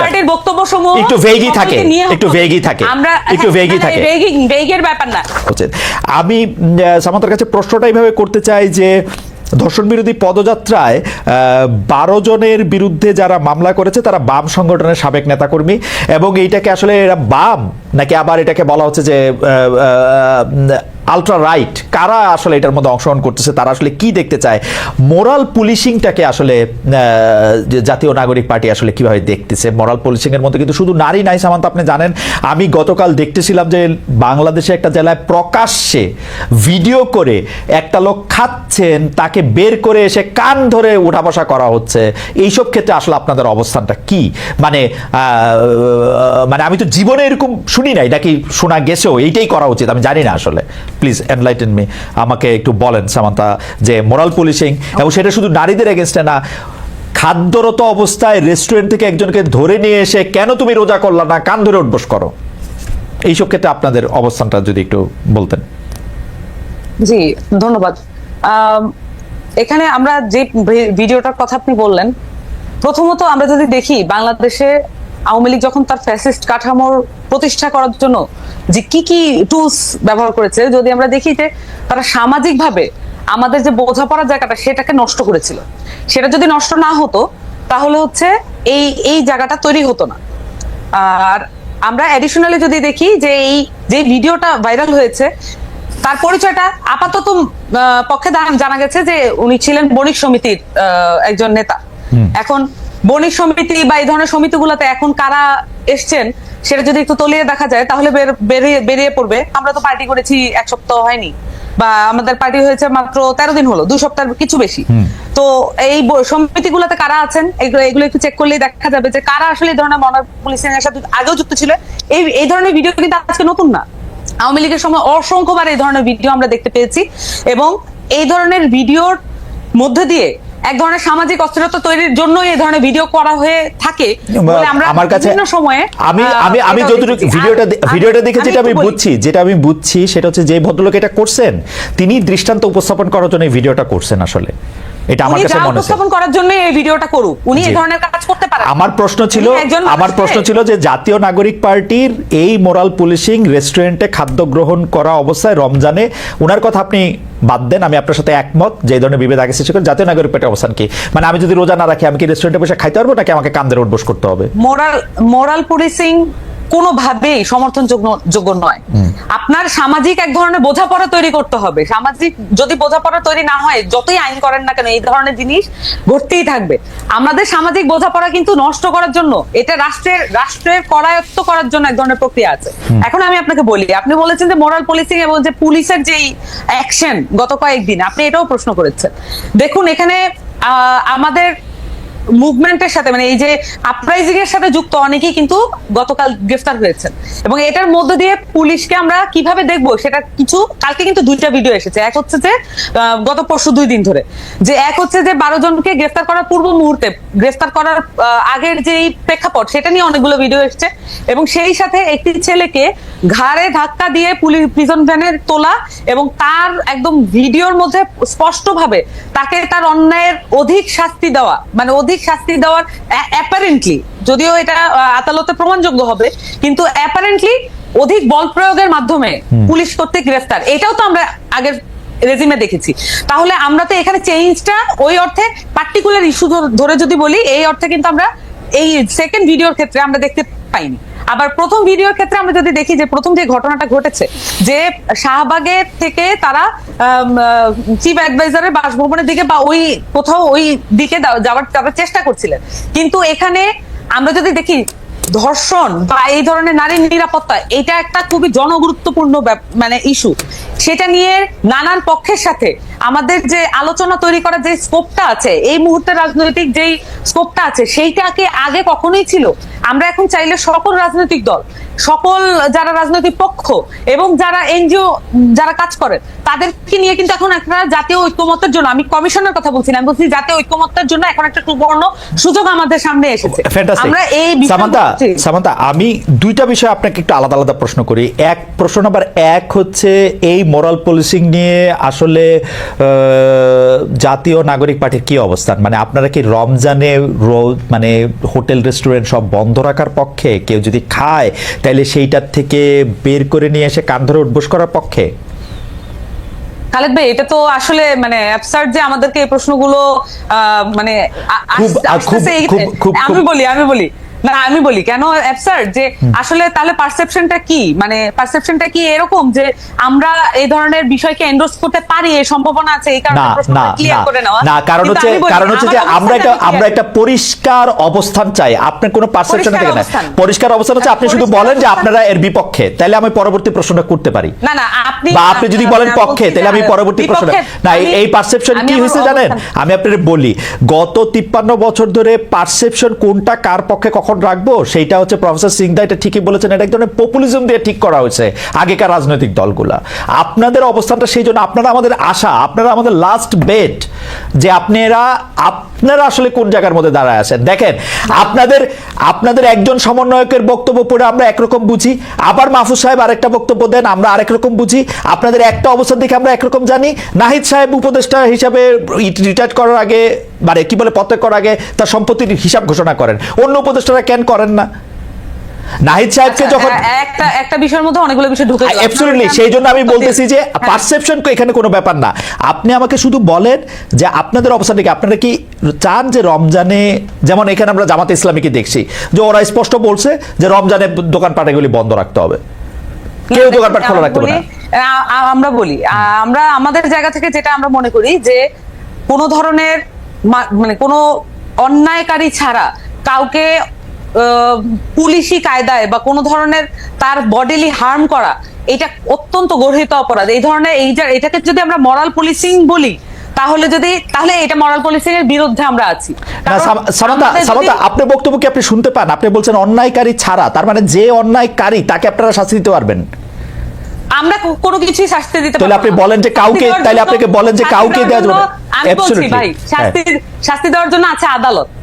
পার্টির বক্তব্য সমূহ একটু vague-ই থাকে, একটু vague-ই থাকে, আমরা একটু হ্যাঁ, vague-ই না, না, থাকে। ভেগের ব্যাপার না আমি সামান্তার কাছে প্রশ্নটা এইভাবে করতে চাই যে ধর্ষণ বিরোধী পদযাত্রায় বারো জনের বিরুদ্ধে যারা মামলা করেছে তারা বাম সংগঠনের সাবেক নেতাকর্মী এবং এইটাকে আসলে এরা বাম নাকি আবার এটাকে বলা হচ্ছে যে আলট্রা রাইট কারা আসলে এটার মধ্যে অংশগ্রহণ করতেছে? তারা আসলে কি দেখতে চায়? মোরাল পুলিশিংটাকে আসলে জাতীয় নাগরিক পার্টি আসলে কীভাবে দেখতেছে? মোরাল পুলিশিং এর মধ্যে কিন্তু শুধু নারী নাই, সামান্ত, আপনি জানেন। আমি গতকাল দেখতেছিলাম যে, বাংলাদেশে একটা জেলায় প্রকাশ্যে ভিডিও করে একটা লোক খাচ্ছেন, তাকে বের করে এসে কান ধরে উঠা বসা করা হচ্ছে। এইসব ক্ষেত্রে আসলে আপনাদের অবস্থানটা কি? মানে মানে আমি তো জীবনে এরকম শুনি নাই, নাকি শোনা গেছেও? এইটাই করা উচিত, আমি জানি না আসলে। প্লিজ এনলাইটেন মি আমাকে একটু বলেন, সামান্তা, যে মোরাল পুলিশিং এবং সেটা শুধু নারীদের এগেনস্টে না, খাদ্যরত অবস্থায় রেস্টুরেন্ট থেকে একজনকে ধরে নিয়ে এসে কেন তুমি রোজা করলা না, কান ধরে উঠবস করো? এইসব ক্ষেত্রে আপনাদের অবস্থানটা যদি একটু বলতেন। জি, ধন্যবাদ। এখানে আমরা যে ভিডিওটার কথা আপনি বললেন, প্রথমত আমরা যদি দেখি, বাংলাদেশে আওয়ামী লীগ যখন তার ফ্যাসিস্ট কাঠামোর প্রতিষ্ঠা করার জন্য যে কি কি টুলস ব্যবহার করেছে যদি আমরা দেখি যে তারা সামাজিকভাবে আমাদের যে বোঝাপড়ার জায়গাটা সেটাকে নষ্ট করেছিল। সেটা যদি নষ্ট না হতো তাহলে হচ্ছে এই এই জায়গাটা তৈরি হতো না। আর আমরা অ্যাডিশনালি যদি দেখি যে এই যে ভিডিওটা ভাইরাল হয়েছে তার পরিচয়টা আপাতত পক্ষে জানা গেছে যে উনি ছিলেন বণিক সমিতির আহ, একজন নেতা। এখন বণিক সমিতি বা এই ধরনের সমিতিগুলোতে এখন কারা এসছেন সেটা যদি একটু তলিয়ে দেখা যায় তাহলে বেরিয়ে বেরিয়ে পড়বে। আমরা তো পার্টি করেছি এক সপ্তাহ হয়নি বা আমাদের পার্টি হয়েছে মাত্র তেরো দিন হলো দুই সপ্তাহের কিছু বেশি। তো এই ব- সমিতিগুলোতে কারা আছেন এগুলো একটু চেক করলেই দেখা যাবে যে কারা আসলে এই ধরনের মনার পুলিশিং এর সাথে আগেও যুক্ত ছিল। এই এই ধরনের ভিডিও কিন্তু আজকে নতুন না। আওয়ামী লীগের সময় অসংখ্যবার এই ধরনের ভিডিও আমরা দেখতে পেয়েছি এবং এই ধরনের ভিডিওর মধ্যে দিয়ে এক ধরনের সামাজিক অস্থিরতা তৈরির জন্য এই ধরনের ভিডিও করা হয়ে থাকে বলে আমরা আমার কাছে সময়ে আমি আমি আমি যতটুকু ভিডিওটা ভিডিওটা দেখে যেটা আমি বুঝছি যেটা আমি বুঝছি সেটা হচ্ছে যে ভদ্রলোক এটা করছেন তিনি দৃষ্টান্ত উপস্থাপন করার জন্য এই ভিডিওটা করছেন আসলে। এটা আমার কাছে মনে উপস্থাপন করার জন্য এই ভিডিওটা করুক উনি এই ধরনের কাজ করতে পারেন। আমার প্রশ্ন ছিল আমার প্রশ্ন ছিল যে জাতীয় নাগরিক পার্টির এই মোরাল পুলিশিং রেস্টুরেন্টে খাদ্য গ্রহণ করা অবস্থায় রমজানে ওনার কথা আপনি বাদ দেন আমি আপনার সাথে একমত যে ধরনের বিভেদ আগে সৃষ্টি করে জাতীয় নাগরিক পার্টির অবস্থান কি? মানে আমি যদি রোজা না রাখি আমি কি রেস্টুরেন্টে বসে খাইতে পারব নাকি আমাকে কান্দের উঠবোস করতে হবে? মোরাল মোরাল পুলিশিং কোনোভাবেই সমর্থনযোগ্য যোগ্য নয়। আপনার সামাজিক এক ধরনের বোঝাপড়া তৈরি করতে হবে। সামাজিক যদি বোঝাপড়া তৈরি না হয় যতই আইন করেন না কেন এই ধরনের জিনিস ঘটতেই থাকবে। আমাদের সামাজিক বোঝাপড়া কিন্তু নষ্ট করার জন্য এটা রাষ্ট্রের রাষ্ট্রের করায়ত্ত করার জন্য এক ধরনের প্রক্রিয়া আছে। এখন আমি আপনাকে বলি আপনি বলেছেন যে মোরাল পুলিশিং এবং যে পুলিশের যেই অ্যাকশন গত কয়েকদিন আপনি এটাও প্রশ্ন করেছেন। দেখুন এখানে আহ, আমাদের মুভমেন্টের সাথে মানে এই যে আপরাইজিং এর সাথে যুক্ত অনেকেই কিন্তু গতকাল গ্রেফতার হয়েছেন। এবং এটার মধ্য দিয়ে পুলিশকে আমরা কীভাবে দেখব সেটা কিছু, কালকে কিন্তু দুইটা ভিডিও এসেছে। এক হচ্ছে যে গত পরশু দুই দিন ধরে। যে এক হচ্ছে যে বারো জনকে গ্রেফতার করার পূর্ব মুহূর্তে, গ্রেফতার করার আগের যেই প্রেক্ষাপট, সেটা নিয়ে অনেকগুলো ভিডিও এসেছে। এবং সেই সাথে একটি ছেলেকে ঘাড়ে ধাক্কা দিয়ে পুলিশ প্রিজন ভ্যানের তোলা এবং তার একদম ভিডিওর মধ্যে স্পষ্টভাবে তাকে তার অন্যায়ের অধিক শাস্তি দেওয়া মানে অধিক শাস্তি দেওয়ার অ্যাপারেন্টলি যদিও এটা আদালতে প্রমাণযোগ্য হবে কিন্তু অ্যাপারেন্টলি অধিক বল প্রয়োগের মাধ্যমে পুলিশ কর্তৃক গ্রেফতার। এটাও তো আমরা আগের রেজিমে দেখেছি। তাহলে আমরা তো এখানে চেঞ্জটা ওই অর্থে পার্টিকুলার ইস্যু ধরে যদি বলি এই অর্থে কিন্তু আমরা এই সেকেন্ড ভিডিওর ক্ষেত্রে আমরা দেখতে পাইনি। আবার প্রথম ভিডিওর ক্ষেত্রে আমরা যদি দেখি যে প্রথম যে ঘটনাটা ঘটেছে, যে শাহবাগের থেকে তারা চিফ অ্যাডভাইজারের বাসভবনের দিকে বা ওই কোথাও ওই দিকে যাওয়ার তারা চেষ্টা করছিলেন। কিন্তু এখানে আমরা যদি দেখি ধর্ষণ বা এই ধরনের নারী নিরাপত্তা, এটা একটা খুবই জনগুরুত্বপূর্ণ মানে ইস্যু সেটা নিয়ে নানান পক্ষের সাথে আমাদের যে আলোচনা তৈরি করার যে স্কোপটা আছে এই মুহূর্তে রাজনৈতিক যেই স্কোপটা আছে সেইটাকে আগে কখনোই ছিল? আমরা এখন চাইলে সকল রাজনৈতিক দল সকল যারা রাজনৈতিক পক্ষ এবং যারা এনজিও যারা কাজ করেন তাদেরকে নিয়ে কিন্তু এখন একটা জাতীয় ঐক্যমত্যের জন্য আমি কমিশনের কথা বলছি না আমি বলছি জাতীয় ঐক্যমত্যের জন্য এখন একটা সুবর্ণ সুযোগ আমাদের সামনে এসেছে. আমরা এই সামান্তা আমি দুইটা বিষয় আপনাকে একটু আলাদা আলাদা প্রশ্ন করি। এক প্রশ্ন নাম্বার এক হচ্ছে এই মোরাল পুলিশিং নিয়ে আসলে জাতীয় নাগরিক পার্টির কি অবস্থান? মানে আপনারা কি রমজানে মানে হোটেল রেস্টুরেন্ট সব বন্ধ রাখার পক্ষে? কেউ যদি খায় তাহলে সেইটার থেকে বের করে নিয়ে এসে কান ধরে উঠবোস করার পক্ষে? খালেদ ভাই এটা তো আসলে মানে অ্যাবসার্ড যে আমাদেরকে এই প্রশ্নগুলো মানে আমি বলি আমি বলি। না আমি বলি কেন অ্যাবসার্ড যে আসলে তাহলে পারসেপশনটা কি? মানে পারসেপশনটা কি এরকম যে আমরা এই ধরনের বিষয়কে এন্ডোর্স করতে পারি? এই সম্ভাবনা আছে এই কারণে প্রশ্নটা না ক্লিয়ার না। করে নেওয়া। না কারণ হচ্ছে কারণ হচ্ছে যে আমরা একটা আমরা একটা পরিষ্কার অবস্থান চাই। আপনার কোনো পারসেপশন থেকে না পরিষ্কার অবস্থান হচ্ছে আপনি শুধু বলেন যে আপনারা এর বিপক্ষে। তাহলে আমি পরবর্তী প্রশ্নটা করতে পারি। না না আপনি বা আপনি যদি বলেন পক্ষে তাহলে আমি পরবর্তী বিপক্ষে না এই- পারসেপশন কি হয়েছে জানেন? আমি আপনাদের বলি গত তিপ্পান্ন বছর ধরে পারসেপশন কোনটা কার পক্ষে কখন রাখব? সেইটা হচ্ছে প্রফেসর সিংদা, এটা ঠিকই বলেছেন, এটা এক ধরনের পপুলিজম দিয়ে ঠিক করা হয়েছে আগেকার রাজনৈতিক দলগুলা। আপনাদের অবস্থানটা সেই জন্য আপনারা আমাদের আশা, আপনারা আমাদের লাস্ট বেট যে আপনারা আপনারা আসলে কোন জায়গার মধ্যে দাঁড়ায় আছেন? দেখেন, আপনাদের আপনাদের একজন সমন্বয়কের বক্তব্য পড়ে আমরা একরকম বুঝি, আবার মাহফুজ সাহেব আরেকটা বক্তব্য দেন, আমরা আরেক রকম বুঝি, আপনাদের একটা অবস্থান দেখে আমরা একরকম জানি। নাহিদ সাহেব উপদেষ্টা হিসাবে রিটায়ার করার আগে মানে কি বলে পত্যাগ করার আগে তার সম্পত্তির হিসাব ঘোষণা করেন। অন্য উপদেষ্টারা কেন করেন না? নাহিদ সাহেবকে যখন আচ্ছা, একটা একটা বিষয়ের মধ্যে অনেকগুলো বিষয় ঢুকে গেল। অ্যাবসলিউটলি সেই জন্য আমি বলতেছি যে হ্যাঁ। পারসেপশন এখানে কোনো ব্যাপার না। আপনি আমাকে শুধু বলেন যে আপনাদের অবস্থান কি আপনারা কি চান যে রমজানে যেমন এখানে আমরা জামাতে ইসলামীকে দেখছি যে ওরা স্পষ্ট বলছে যে রমজানে দোকানপাটগুলি বন্ধ রাখতে হবে। কেউ দোকানপাট খোলা রাখতে পারে আমরা বলি আমরা আমাদের জায়গা থেকে যেটা আমরা মনে করি যে কোনো ধরনের মানে কোনো অন্যায়কারী ছাড়া কাউকে পুলিশি কায়দায় বা কোনো ধরনের তার বডিলি হার্ম করা এটা অত্যন্ত গর্হিত অপরাধ। এই ধরনের এই যে এটাকে যদি আমরা মরাল পুলিশিং বলি তাহলে যদি তাহলে এটা মরাল পুলিশিং এর বিরুদ্ধে আমরা আছি। সামান্তা সামান্তা আপনার বক্তব্য কি আপনি শুনতে পান আপনি বলছেন অন্যায়কারী ছাড়া তার মানে যে অন্যায়কারী তাকে আপনারা শাস্তি দিতে পারবেন। আমরা কোনো কিছুই শাস্তি দিতে তাহলে আপনি বলেন যে কাউকে- তাহলে আপনাকে বলেন যে কাউকে দেওয়া যাবে না। আমি বলছি ভাই হ্যাঁ। শাস্তি শাস্তি দেওয়ার জন্য আছে আদালত.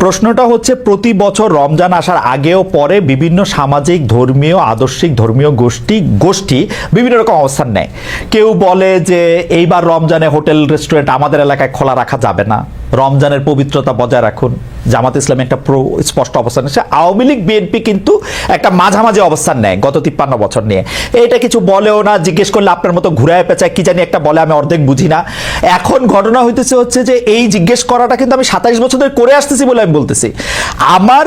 প্রশ্নটা হচ্ছে, প্রতি বছর রমজান আসার আগেও পরে বিভিন্ন সামাজিক, ধর্মীয়, আদর্শিক, ধর্মীয় গোষ্ঠী গোষ্ঠী বিভিন্ন রকম অবস্থান নেয়। কেউ বলে যে, এইবার রমজানে হোটেল, রেস্টুরেন্ট আমাদের এলাকায় খোলা রাখা যাবে না। রমজানের পবিত্রতা বজায় রাখুন। জামাত ইসলামী একটা প্রো স্পষ্ট অবস্থান আছে আওয়ামী লীগ, বিএনপি কিন্তু একটা মাঝামাঝি অবস্থান নেয় গত তিপ্পান্ন বছর নিয়ে। এটা কিছু বলেও না, জিজ্ঞেস করলে আপনার মতো ঘুরায় পেঁচায় কি জানি একটা বলে, আমি অর্ধেক বুঝি না। এখন ঘটনা হইতেছে হচ্ছে যে এই জিজ্ঞেস করাটা কিন্তু আমি সাতাইশ বছর ধরে করে আসতেছি বলে আমি বলতেছি। আমার